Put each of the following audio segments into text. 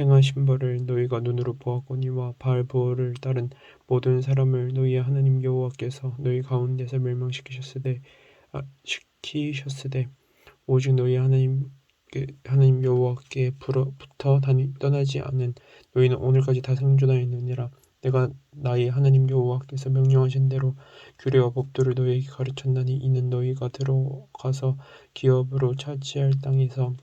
행하신 바를 너희가 눈으로 보았거니와 바알 부올을 따른 모든 사람을 너희의 하나님 여호와께서 너희 가운데서 멸망시키셨으되 아, 시키셨으되 오직 너희 하나님 하나님 여호와께 부터 다니, 떠나지 않은 너희는 오늘까지 다 생존하였느니라. 내가 나의 하나님 여호와께서 명령하신 대로 규례와 법도를 너희에게 가르쳤나니 이는 너희가 들어가서 기업으로 차지할 땅에서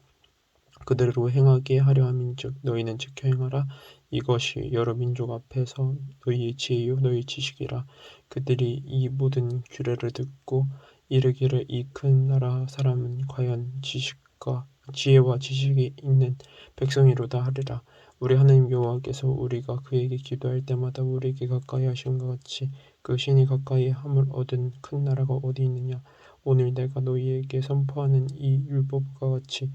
그대로 행하게 하려 함인즉 너희는 지켜 행하라. 이것이 여러 민족 앞에서 너희의 지혜요 너희 지식이라. 그들이 이 모든 규례를 듣고 이르기를 이 큰 나라 사람은 과연 지식과 지혜와 지식이 있는 백성이로다 하리라. 우리 하나님 여호와께서 우리가 그에게 기도할 때마다 우리에게 가까이 하신 것 같이 그 신이 가까이 함을 얻은 큰 나라가 어디 있느냐? 오늘 내가 너희에게 선포하는 이 율법과 같이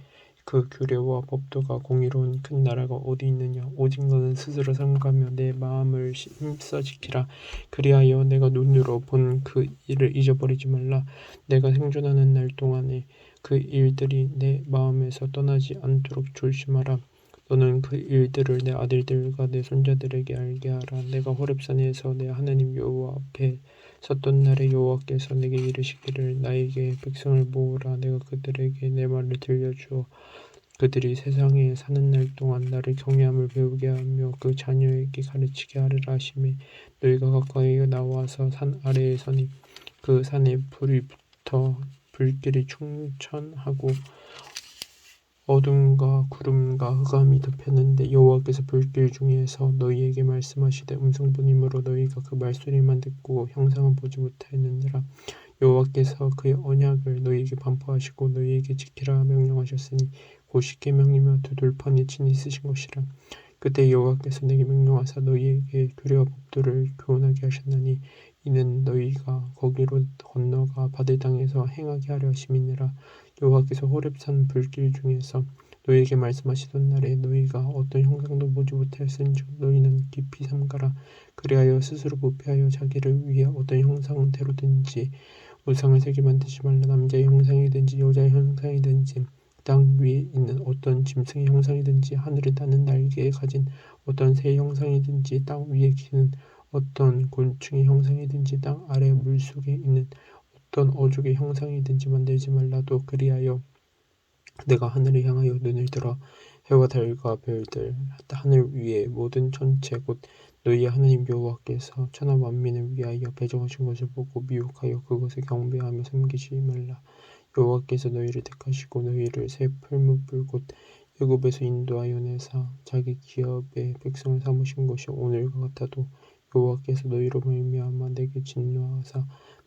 그 규례와 법도가 공의로운 큰 나라가 어디 있느냐? 오직 너는 스스로 삼가며 내 마음을 힘써 지키라. 그리하여 내가 눈으로 본 그 일을 잊어버리지 말라. 내가 생존하는 날 동안에 그 일들이 내 마음에서 떠나지 않도록 조심하라. 너는 그 일들을 내 아들들과 내 손자들에게 알게 하라. 내가 호렙산에서 내 하나님 여호와 앞에 섰던 날에 여호와께서 내게 이르시기를 나에게 백성을 모으라. 내가 그들에게 내 말을 들려주어 그들이 세상에 사는 날 동안 나를 경외함을 배우게 하며 그 자녀에게 가르치게 하리라 하심에 너희가 가까이 나와서 산 아래에 서니 그 산에 불이 붙어 불길이 충천하고 어둠과 구름과 흑암이 덮였는데 여호와께서 불길 중에서 너희에게 말씀하시되 음성부님으로 너희가 그 말소리만 듣고 형상은 보지 못하였느니라. 여호와께서 그의 언약을 너희에게 반포하시고 너희에게 지키라 명령하셨으니 곧 십계명이며 두 돌판이 친히 쓰신 것이라. 그때 여호와께서 내게 명령하사 너희에게 규례와 법도를 교훈하게 하셨나니 이는 너희가 거기로 건너가 받을 땅에서 행하게 하려 하심이니라 여호와께서 호렙산 불길 중에서 너희에게 말씀하시던 날에 너희가 어떤 형상도 보지 못하였은즉 너희는 깊이 삼가라. 그리하여 스스로 부패하여 자기를 위해 어떤 형상대로든지 우상을 새게 만들지 말라. 남자의 형상이든지 여자의 형상이든지 땅 위에 있는 어떤 짐승의 형상이든지 하늘에 나는 날개에 가진 어떤 새의 형상이든지 땅 위에 기는 어떤 곤충의 형상이든지 땅 아래 물속에 있는 어떤 어족의 형상이든지 만들지 말라도 그리하여 내가 하늘을 향하여 눈을 들어 해와 달과 별들 하늘 위에 모든 전체 곧 너희의 하나님 여호와께서 천하 만민을 위하여 배정하신 것을 보고 미혹하여 그것을 경배하며 섬기지 말라. 여호와께서 너희를 택하시고 너희를 새 풀무불 곧 애굽에서 인도하여 내사 자기 기업의 백성을 삼으신 것이 오늘과 같아도 여호와께서 너희로 말미암아 내게 진노하사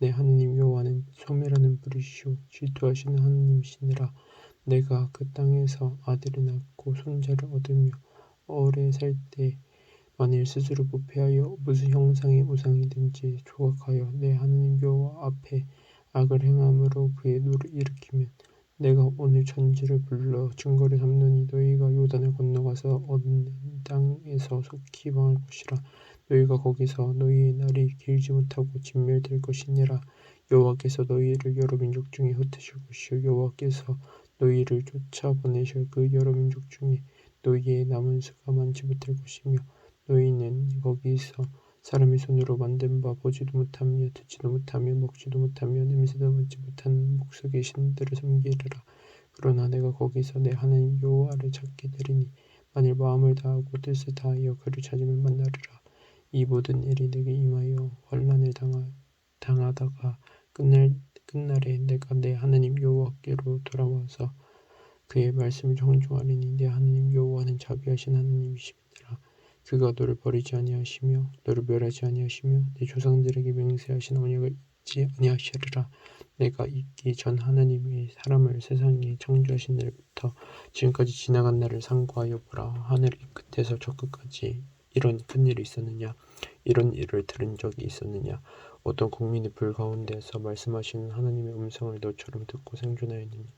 내 하나님 여호와는 소멸하는 불이시오. 질투하시는 하나님이시니라. 내가 그 땅에서 아들을 낳고 손자를 얻으며 오래 살 때 만일 스스로 부패하여 무슨 형상의 우상이든지 조각하여 내 하나님 여호와 앞에 악을 행함으로 그의 노를 일으키면 내가 오늘 천지를 불러 증거를 삼느니 너희가 요단을 건너가서 얻는 땅에서 속히 망할 것이라. 너희가 거기서 너희의 날이 길지 못하고 진멸될 것이니라. 여호와께서 너희를 여러 민족 중에 흩으실 것이요. 여호와께서 너희를 쫓아보내실 그 여러 민족 중에 너희의 남은 수가 많지 못할 것이며 너희는 거기서 사람의 손으로 만든 바 보지도 못하며 듣지도 못하며 먹지도 못하며 냄새도 맡지 못한 목석의 신들을 섬기리라. 그러나 내가 거기서 내 하나님 여호와를 찾게 되리니 만일 마음을 다하고 뜻을 다하여 그를 찾으면 만나리라. 이 모든 일이 내게 임하여 환란을 당하, 당하다가 끝날 끝날에 내가 내 하나님 여호와께로 돌아와서 그의 말씀을 청종하리니 내 하나님 여호와는 자비하신 하나님이시니라 그가 너를 버리지 아니하시며 너를 멸하지 아니하시며 내 조상들에게 맹세하신 언약을 잊지 아니하시리라 내가 있기 전 하나님이 사람을 세상에 창조하신 날부터 지금까지 지나간 날을 상고하여 보라. 하늘 이 끝에서 저 끝까지 이런 큰 일이 있었느냐? 이런 일을 들은 적이 있었느냐? 어떤 국민이 불 가운데서 말씀하시는 하나님의 음성을 너처럼 듣고 생존하였느냐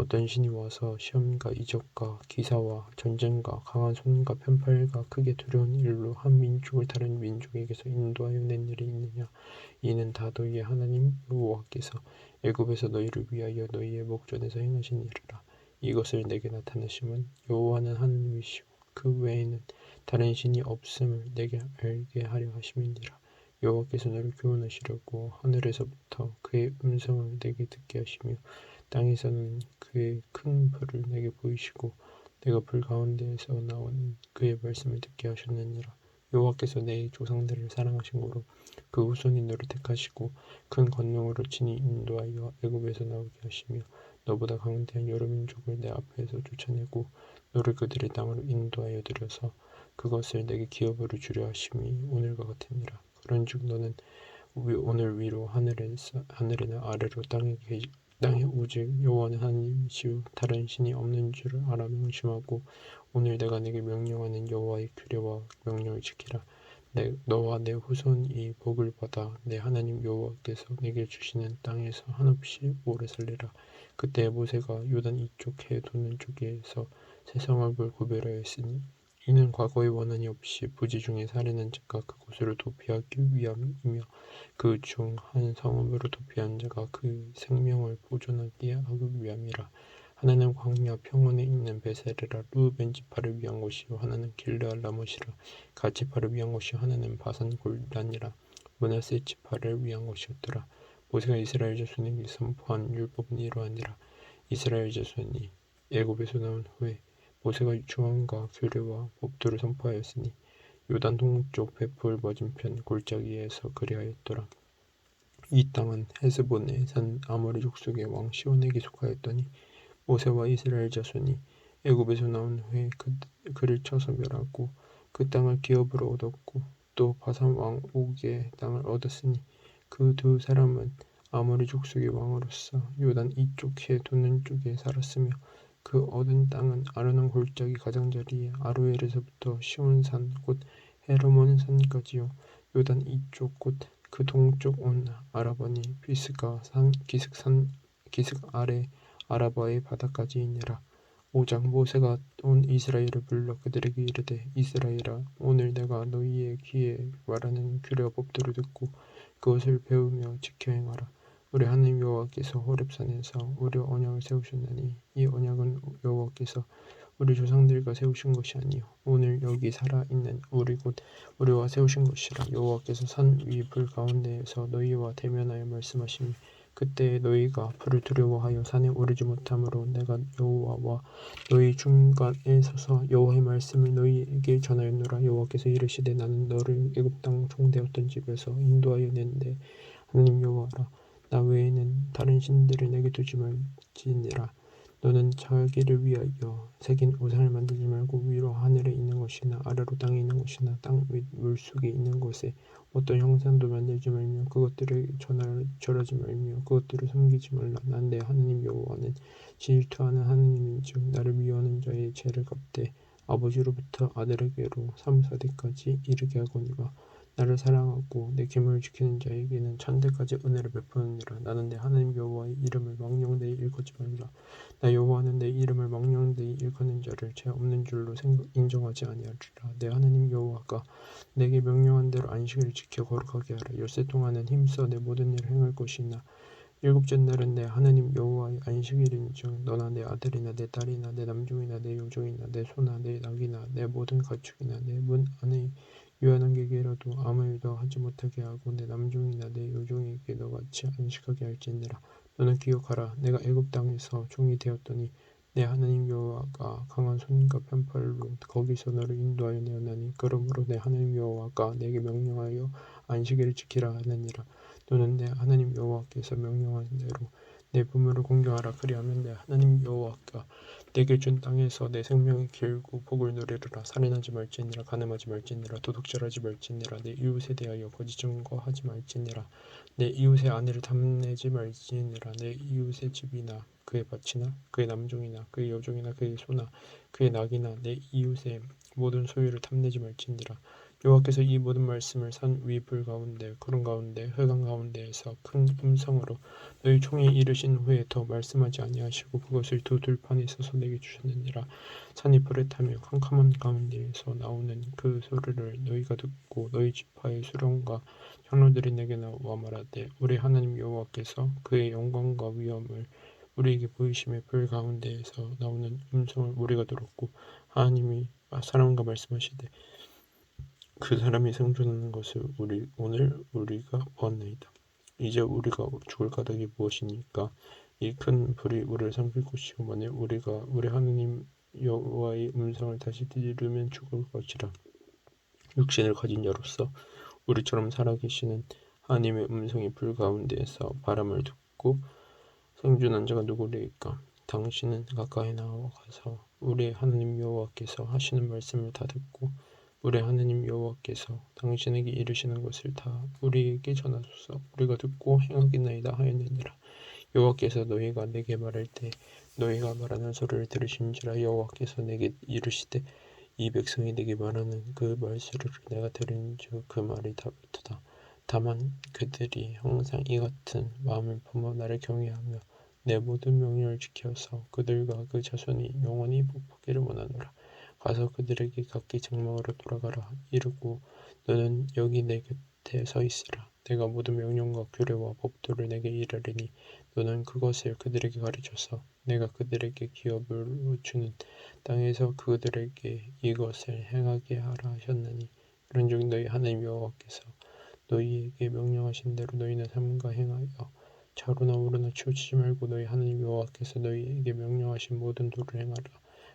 어떤 신이 와서 시험과 이적과 기사와 전쟁과 강한 손과 편팔과 크게 두려운 일로 한 민족을 다른 민족에게서 인도하여 낸 일이 있느냐? 이는 다 너희의 하나님 여호와께서 애굽에서 너희를 위하여 너희의 목전에서 행하신 일이라. 이것을 내게 나타내심은 여호와는 하나님이시오 그 외에는 다른 신이 없음을 내게 알게 하려 하심이니라. 여호와께서 너를 교훈하시려고 하늘에서부터 그의 음성을 내게 듣게 하시며 땅에서는 그의 큰 불을 내게 보이시고 내가 불 가운데에서 나온 그의 말씀을 듣게 하셨느니라. 여호와께서 내 조상들을 사랑하신 고로 그 너를 택하시고 큰 권능으로 친히 인도하여 애굽에서 나오게 하시며 너보다 강대한 여러 민족을 내 앞에서 쫓아내고 너를 그들의 땅으로 인도하여 들여서 그것을 내게 기업으로 주려 하심이 오늘과 같으니라. 그런즉 너는 위- 오늘 위로 하늘에서 하늘이나 아래로 땅에 계 땅에 오직 여호와는 하나님이시요 다른 신이 없는 줄을 알아 명심하고 오늘 내가 내게 명령하는 여호와의 규례와 명령을 지키라. 내, 너와 내 후손이 복을 받아 내 하나님 여호와께서 내게 주시는 땅에서 한없이 오래 살리라. 그때 모세가 요단 이쪽 해 도는 쪽에서 세 성읍을 구별하였으니 이는 과거의 원한이 없이 부지 중에 살인한 자가 그곳으로 도피하기 위함이며 그 중 한 성읍으로 도피한 자가 그 생명을 보존하기 하기 위함이라. 하나는 광야 평원에 있는 베세레라 루벤 지파를 위한 곳이요. 하나는 길르알 라못이라. 갓 지파를 위한 곳이 하나는 바산 골단이라. 문하세 지파를 위한 것이었더라. 모세가 이스라엘 자손에게 선포한 율법은 이러하니라. 이스라엘 자손이 애굽에서 나온 후에 모세가 주왕과 규례와 법도를 선포하였으니 요단 동쪽 베풀 맞은편 골짜기에서 그리하였더라. 이 땅은 헤스본에 산 아모리 족속의 왕 시온에게 속하였더니 모세와 이스라엘 자손이 애굽에서 나온 후에 그, 그를 쳐서 멸하고 그 땅을 기업으로 얻었고 또 바산 왕 옥의 땅을 얻었으니 그 두 사람은 아모리 족속의 왕으로서 요단 이쪽해 도는 쪽에 살았으며 그 얻은 땅은 아르논 골짜기 가장자리에 아로엘에서부터 시온산 곧 헤르몬 산까지요. 요단 이쪽 곧 그 동쪽 온 아라바니 비스가 산 기슭산 기슭 아래 아라바의 바다까지 이니라. 오장 모세가 온 이스라엘을 불러 그들에게 이르되 이스라엘아 오늘 내가 너희의 귀에 말하는 규례와 법도를 듣고 그것을 배우며 지켜 행하라 우리 하나님 여호와께서 호렙산에서 우리 언약을 세우셨나니 이 언약은 여호와께서 우리 조상들과 세우신 것이 아니요. 오늘 여기 살아 있는 우리 곧 우리와 세우신 것이라 여호와께서 산 위 불 가운데에서 너희와 대면하여 말씀하시니 그때 너희가 불을 두려워하여 산에 오르지 못함으로 내가 여호와와 너희 중간에 서서 여호와의 말씀을 너희에게 전하였노라. 여호와께서 이르시되 나는 너를 애굽 땅 종되었던 집에서 인도하여 낸데 하나님 여호와라 나 외에는 다른 신들을 내게 두지 말지니라. 너는 자기를 위하여 새긴 우상을 만들지 말고 위로 하늘에 있는 것이나 아래로 땅에 있는 것이나 땅윗 물속에 있는 곳에 어떤 형상도 만들지 말며 그것들을 전할, 절하지 말며 그것들을 섬기지 말라. 난 내 하나님 여호와는 질투하는 하나님인즉 나를 미워하는 자의 죄를 갚되 아버지로부터 아들에게로 삼사대까지 이르게 하거니와 나를 사랑하고 내 계명을 지키는 자에게는 천대까지 은혜를 베푸느니라. 나는 내 하나님 여호와의 이름을 망령되이 일컫지 말라. 나 여호와는 내 이름을 망령되이 일컫는 자를 죄 없는 줄로 인정하지 아니하리라. 내 하나님 여호와가 내게 명령한 대로 안식일을 지켜 거룩하게 하라. 열세 동안은 힘써 내 모든 일을 행할 것이나 일곱째 날은 내 하나님 여호와의 안식일인즉 너나 내 아들이나 내 딸이나 내 남종이나 내 여종이나 내 소나 내 낙이나 내 모든 가축이나 내 문 안에 유한한 개개라도 아무 일도 하지 못하게 하고 내 남종이나 내 여종에게 너같이 안식하게 할지니라. 너는 기억하라. 내가 애굽 땅에서 종이 되었더니 내 하나님 여호와가 강한 손과 편팔로 거기서 너를 인도하여 내었나니 그러므로 내 하나님 여호와가 내게 명령하여 안식일을 지키라 하느니라. 너는 내 하나님 여호와께서 명령한 대로 내 부모를 공경하라. 그리하면 내 하나님 여호와가 내게 준 땅에서 내 생명이 길고 복을 누리리라. 살인하지 말지니라. 간음하지 말지니라. 도둑질하지 말지니라. 내 이웃에 대하여 거짓 증거하지 말지니라. 내 이웃의 아내를 탐내지 말지니라. 내 이웃의 집이나 그의 밭이나 그의 남종이나 그의 여종이나 그의 소나 그의 낙이나 내 이웃의 모든 소유를 탐내지 말지니라 여호와께서 이 모든 말씀을 산 위불 가운데 구름 가운데 흑암 가운데에서 큰 음성으로 너희 총에 이르신 후에 더 말씀하지 아니하시고 그것을 두 들판에 서서 내게 주셨느니라. 산이 불에 타며 캄캄한 가운데에서 나오는 그 소리를 너희가 듣고 너희 지파의 수령과 장로들이 내게 나와 말하되 우리 하나님 여호와께서 그의 영광과 위엄을 우리에게 보이심에 불 가운데에서 나오는 음성을 우리가 들었고 하나님이 사람과 말씀하시되 그 사람이 생존하는 것을 우리 오늘 우리가 보았나이다. 이제 우리가 죽을 까닭이 무엇이니까 이 큰 불이 우리를 삼킬 것이요 만일 우리가 우리 하나님 여호와의 음성을 다시 들으면 죽을 것이라 육신을 가진 자로서 우리처럼 살아계시는 하나님의 음성이 불 가운데에서 바람을 듣고 생존한 자가 누구리까 당신은 가까이 나와가서 우리 하나님 여호와께서 하시는 말씀을 다 듣고 우리 하나님 여호와께서 당신에게 이르시는 것을 다 우리에게 전하소서. 우리가 듣고 행하겠나이다 하였느니라. 여호와께서 너희가 내게 말할 때 너희가 말하는 소리를 들으신지라 여호와께서 내게 이르시되 이 백성이 내게 말하는 그 말소리를 내가 들은즉 그 말이 다르다. 다만 그들이 항상 이 같은 마음을 품어 나를 경외하며 내 모든 명령을 지켜서 그들과 그 자손이 영원히 복하기를 원하노라 가서 그들에게 각기 장막으로 돌아가라. 이르고 너는 여기 내 곁에 서 있으라. 내가 모든 명령과 규례와 법도를 내게 이르리니 너는 그것을 그들에게 가르쳐서 내가 그들에게 기업을 주는 땅에서 그들에게 이것을 행하게 하라 하셨나니 그런즉 너희 하나님 여호와께서 너희에게 명령하신 대로 너희는 삼가 행하여 좌로나 우로나 치우치지 말고 너희 하나님 여호와께서 너희에게 명령하신 모든 도를 행하라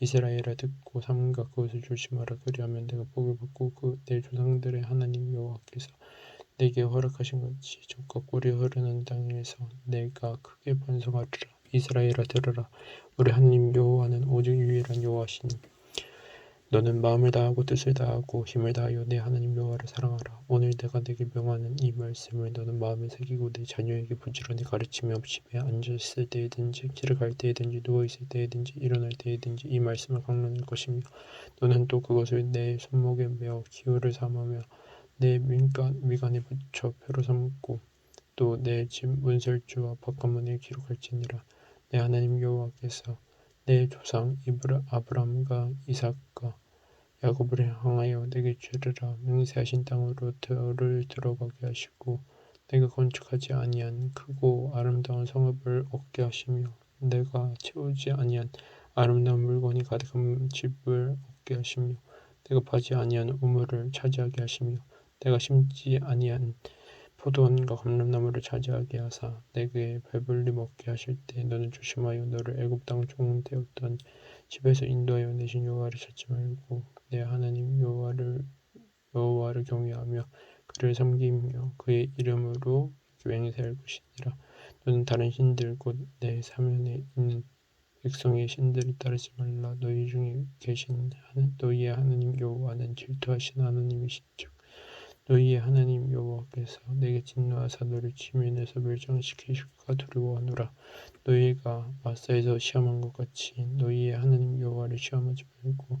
이스라엘아 듣고 삼가 그것을 조심하라. 그리하면 내가 복을 받고 그 내 조상들의 하나님 여호와께서 내게 허락하신 같이 적과 꿀이 흐르는 땅에서 내가 크게 번성하리라. 이스라엘아 들으라. 우리 하나님 여호와는 오직 유일한 여호와시니 너는 마음을 다하고 뜻을 다하고 힘을 다하여 내 하나님 여호와를 사랑하라. 오늘 내가 내게 명하는 이 말씀을 너는 마음에 새기고 내 자녀에게 부지런히 가르치며 집에 앉았을 때에든지 길을 갈 때에든지 누워 있을 때에든지 일어날 때에든지 이 말씀을 강론할 것이며 너는 또 그것을 내 손목에 메어 기호를 삼으며 내 민간 미간에 붙여 표로 삼고 또 내 집 문설주와 바깥문에 기록할지니라 내 하나님 여호와께서 내 조상 이브라 아브람과 이삭과 야곱을 향하여 내게 주리라. 맹세하신 땅으로 들을 들어가게 하시고 내가 건축하지 아니한 크고 아름다운 성읍을 얻게 하시며 내가 채우지 아니한 아름다운 물건이 가득한 집을 얻게 하시며 내가 파지 아니한 우물을 차지하게 하시며 내가 심지 아니한 포도원과 감람나무를 차지하게 하사 내게 배불리 먹게 하실 때 너는 조심하여 너를 애굽 땅 종되었던 집에서 인도하여 내신 여호와를 찾지 말고 내 하나님 여호와를 여호와를 경외하며 그를 섬기며 그의 이름으로 맹세할 것이니라. 너는 다른 신들 곧 내 사면에 있는 백성의 신들을 따르지 말라. 너희 중에 계신 너희의 하나님 여호와는 질투하신 하나님이시죠 너희의 하나님 여호와께서 내게 진노하사 너를 지면에서 멸장시키실까 두려워하노라. 너희가 마사에서 시험한 것 같이 너희의 하나님 여호와를 시험하지 말고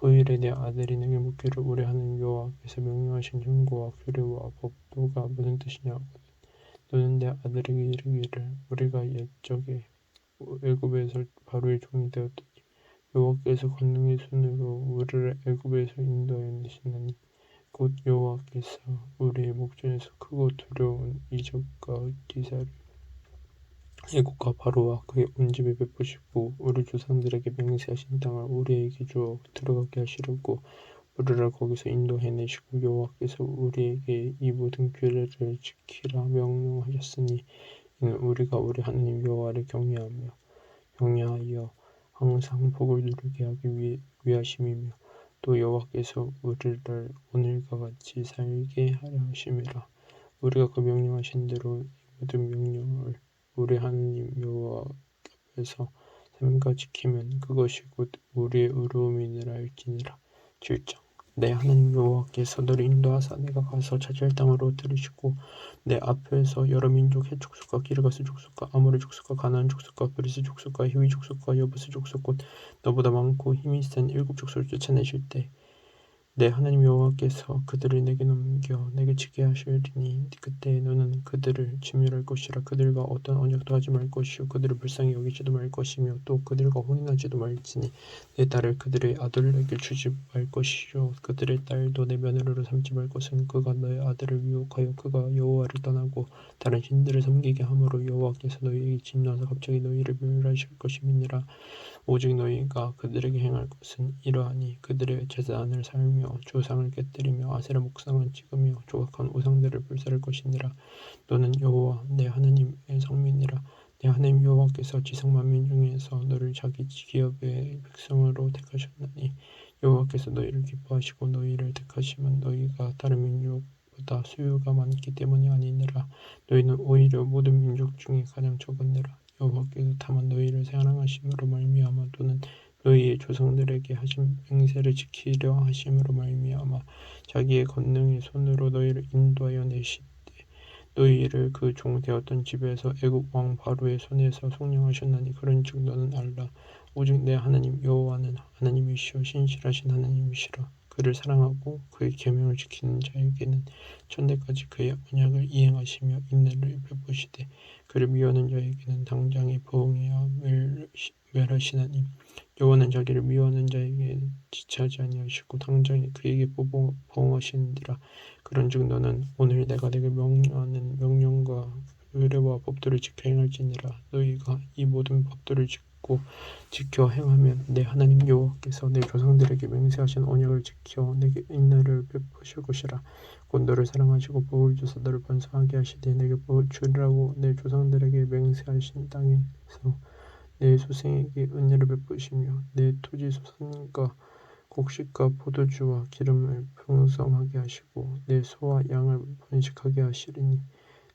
후일에 내 아들이 내게 묻기를 하나님 여호와께서 명령하신 흉고와 규례와 법도가 무슨 뜻이냐거든 너는 내 아들에게 이르기를 우리가 옛적에 애굽에서 바로의 종이 되었더니 여호와께서 권능의 손으로 우리를 애굽에서 인도하여 내시나니 곧 여호와께서 우리의 목전에서 크고 두려운 이적과 기사를 애국과 바로와 그의 온 집에 베푸시고 우리 조상들에게 맹세하신 땅을 우리에게 주어 들어가게 하시려고 우리를 거기서 인도해내시고 여호와께서 우리에게 이 모든 규례를 지키라 명령하셨으니 이는 우리가 우리 하나님 여호와를 경외하며 경외하여 항상 복을 누리게 하기 위해 위하심이며 또 여호와께서 우리를 오늘과 같이 살게 하려 하심이라. 우리가 그 명령하신 대로 이 모든 명령을 우리 하나님 여호와 앞에서 삼가 지키면 그것이 곧 우리의 의로움이니라 할지니라. 7장 내 하나님 여호와께서 너를 인도하사 내가 가서 차지할 땅으로 들이시고 내 앞에서 여러 민족 해 족속과 기르가스 족속과 아모리 족속과 가나안 족속과 브리스 족속과 히위 족속과 여부스 족속 곧 너보다 많고 힘이 센 일곱 족속을 쫓아내실 때 내 하나님 여호와께서 그들을 내게 넘겨 내게 지게 하시리니 그때 너는 그들을 진멸할 것이라 그들과 어떤 언약도 하지 말 것이요 그들을 불쌍히 여기지도 말 것이며 또 그들과 혼인하지도 말지니 내 딸을 그들의 아들에게 주지 말 것이요 그들의 딸도 내 며느리로 삼지 말 것은 그가 너의 아들을 유혹하여 그가 여호와를 떠나고 다른 신들을 섬기게 함으로 여호와께서 너희에게 진노하사 갑자기 너희를 멸하실 것임이니라 오직 너희가 그들에게 행할 것은 이러하니 그들의 재산을 살며 조상을 깨뜨리며 아세라 목상을 찍으며 조각한 우상들을 불사를 것이니라. 너는 여호와 내 하나님의 성민이라. 내 하나님 여호와께서 지상 만민 중에서 너를 자기 기업의 백성으로 택하셨나니 여호와께서 너희를 기뻐하시고 너희를 택하시면 너희가 다른 민족보다 수요가 많기 때문이 아니니라. 너희는 오히려 모든 민족 중에 가장 적은니라. 여호와께서 다만 너희를 사랑하심으로 말미암아 또는 너희의 조상들에게 하신 맹세를 지키려 하심으로 말미암아 자기의 권능의 손으로 너희를 인도하여 내시되 너희를 그 종 되었던 집에서 애국 왕 바로의 손에서 속량하셨나니 그런즉 너는 알라. 오직 내 하나님 여호와는 하나님이시여 신실하신 하나님이시라 그를 사랑하고 그의 계명을 지키는 자에게는 천대까지 그의 언약을 이행하시며 인내를 베푸시되 그를 미워하는 자에게는 당장에 보응해야 멸하시나니 여호와는 자기를 미워하는 자에게 지체하지 아니하시고 당장에 그에게 보응하시느니라. 그런즉 너는 오늘 내가 내게 명령하는 명령과 의례와 법도를 지켜 행할지니라. 너희가 이 모든 법도를 지켜 붙고 지켜 행하면 내 하나님 여호와께서 내 조상들에게 맹세하신 언약을 지켜 내게 인내를 베푸실 것이라. 곧 너를 사랑하시고 복을 주사 너를 번성하게 하시되 내게 복을 주리라고 내 조상들에게 맹세하신 땅에서 내 소생에게 은혜를 베푸시며 내 토지 소산과 곡식과 포도주와 기름을 풍성하게 하시고 내 소와 양을 번식하게 하시리니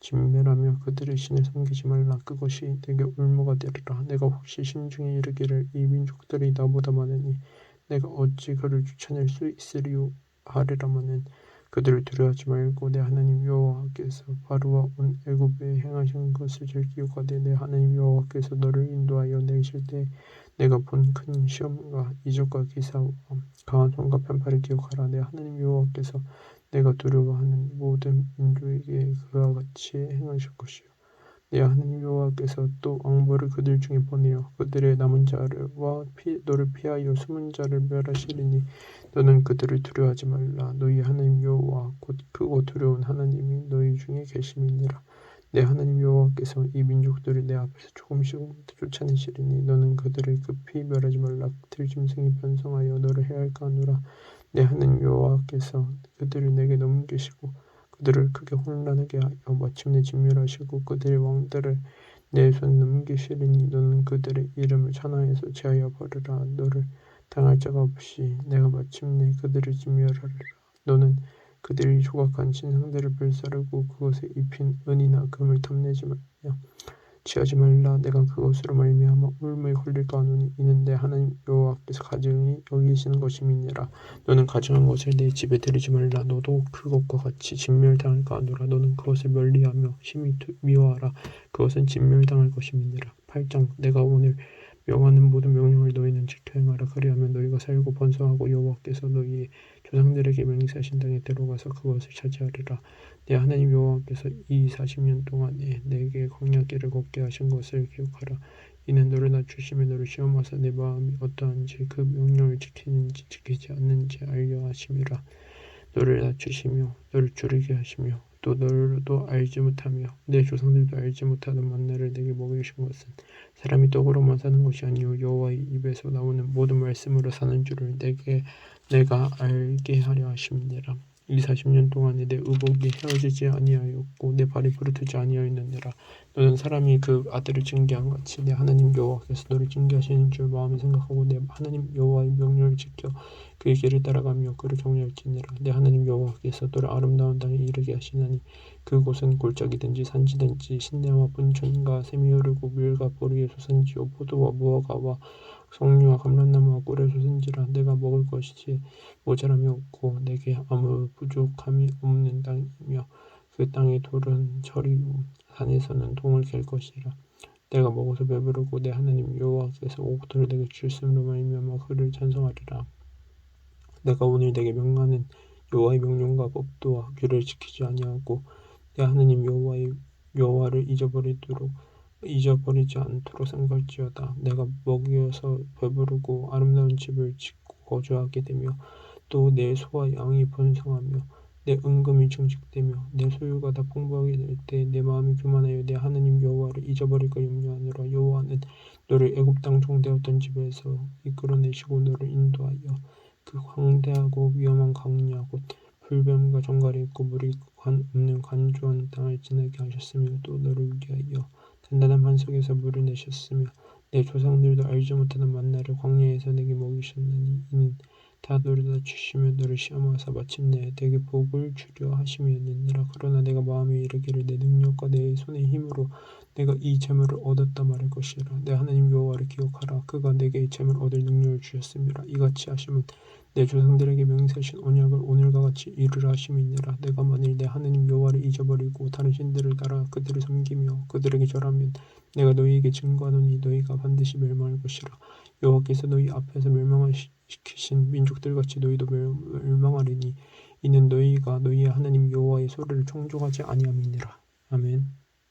진멸하며 그들의 신을 섬기지 말라. 그것이 내게 울무가 되리라. 내가 혹시 심중에 이르기를 이 민족들이 나보다 많으니 내가 어찌 그를 쫓아낼 수 있으리요? 하리라마는 그들을 두려워하지 말고 내 하나님 여호와께서 바로와 온 애굽에 행하신 것을 즐기고 가되 내 하나님 여호와께서 너를 인도하여 내실 때 내가 본 큰 시험과 이적과 기사와 강한 손과 편팔을 기억하라. 내 하나님 여호와께서 내가 두려워하는 모든 민족에게 그와 같이 행하실 것이요. 내 하나님 여호와께서 또 왕벌을 그들 중에 보내어 그들의 남은 자와 피, 너를 피하여 숨은 자를 멸하시리니 너는 그들을 두려워하지 말라. 너희 하나님 여호와 곧 크고 두려운 하나님이 너희 중에 계심이니라. 내 하나님 여호와께서 이 민족들을 내 앞에서 조금씩 쫓아내시리니 너는 그들을 급히 멸하지 말라. 들짐승이 변성하여 너를 해할까 하노라 내 하나님 여호와께서 그들을 내게 넘기시고 그들을 크게 혼란하게 하여 마침내 진멸하시고 그들의 왕들을 내 손에 넘기시리니 너는 그들의 이름을 천하에서 제하여 버리라. 너를 당할 자가 없이 내가 마침내 그들을 진멸하리라. 너는 그들이 조각한 신상들을 불사르고 그것에 입힌 은이나 금을 탐내지 말며 취하지 말라. 내가 그것으로 말미암아 울음에 걸릴까 하노니 이는 내 하나님 여호와께서 가증히 여기시는 것임이니라. 너는 가증한 것을 내 집에 들이지 말라. 너도 그것과 같이 진멸당할까 하노라. 너는 그것을 멀리하며 심히 두- 미워하라. 그것은 진멸당할 것임이니라. 8장 내가 오늘 명하는 모든 명령을 너희는 지켜 행하라. 그리하면 너희가 살고 번성하고 여호와께서 너희의 조상들에게 맹세하신 땅에 들어가서 그것을 차지하리라. 내 하나님 여호와께서 이 40년 동안에 내게 광야길을 걷게 하신 것을 기억하라. 이는 너를 낮추시며 너를 시험하사 내 마음이 어떠한지 그 명령을 지키는지 지키지 않는지 알려 하심이라. 너를 낮추시며 너를 줄이게 하시며 또 너도 알지 못하며 내 조상들도 알지 못하던 만나를 내게 먹이신 것은 사람이 떡으로만 사는 것이 아니요 여호와의 입에서 나오는 모든 말씀으로 사는 줄을 내게 내가 알게 하려 하심이니라 이 40년 동안에 내 의복이 헤어지지 아니하였고 내 발이 부르트지 아니하였느니라. 너는 사람이 그 아들을 징계한 같이 내 하나님 여호와께서 너를 징계하시는 줄 마음에 생각하고 내 하나님 여호와의 명령을 지켜 그의 길을 따라가며 그를 경외할지니라. 내 하나님 여호와께서 너를 아름다운 땅에 이르게 하시나니 그곳은 골짜기든지 산지든지 신내와 분천과 흐르고 물과 보리의 소산지요 포도와 무화과와 석류와 감람나무와 꿀의 소산지라. 내가 먹을 것이 모자람이 없고 내게 아무 부족함이 없는 땅이며 그 땅의 돌은 저리고 산에서는 동을 갤 것이라. 내가 먹어서 배부르고 내 하나님 여호와께서 옥토를 내게 주심으로 말미암아 그를 찬송하리라. 내가 오늘 내게 명하는 여호와의 명령과 법도와 규례를 지키지 아니하고 내 하나님 여호와의 여호와를 잊어버리도록 잊어버리지 않도록 생각할지어다. 내가 먹여서 배부르고 아름다운 집을 짓고 거주하게 되며 또 내 소와 양이 번성하며 내 은금이 증식되며 내 소유가 다 풍부하게 될 때 내 마음이 교만하여 내 하나님 여호와를 잊어버릴까 염려하노라 여호와는 너를 애굽 땅 종되었던 집에서 이끌어내시고 너를 인도하여 그 광대하고 위험한 강야 곧 불뱀과 정갈이 있고 물이 관- 없는 간조한 땅을 지나게 하셨으며 또 너를 위하여 단단한 반석에서 물을 내셨으며 내 조상들도 알지 못하는 만나를 광야에서 내게 먹이셨느니 이는 다 너를 낮추시며 너를 시험하사 마침내 내게 복을 주려 하심이었느니라. 그러나 내가 마음에 이르기를 내 능력과 내 손의 힘으로 내가 이 재물을 얻었다 말할 것이라. 내 하나님 여호와를 기억하라. 그가 내게 이 재물 얻을 능력을 주셨음이라. 이같이 하심은 내 조상들에게 맹세하신 언약을 오늘과 같이 이루라 하심이니라. 내가 만일 내 하나님 여호와를 잊어버리고 다른 신들을 따라 그들을 섬기며 그들에게 절하면 내가 너희에게 증거하노니 너희가 반드시 멸망할 것이라. 여호와께서 너희 앞에서 멸망시키신 민족들 같이 너희도 멸- 멸망하리니 이는 너희가 너희의 하나님 여호와의 소리를 청종하지 아니함이니라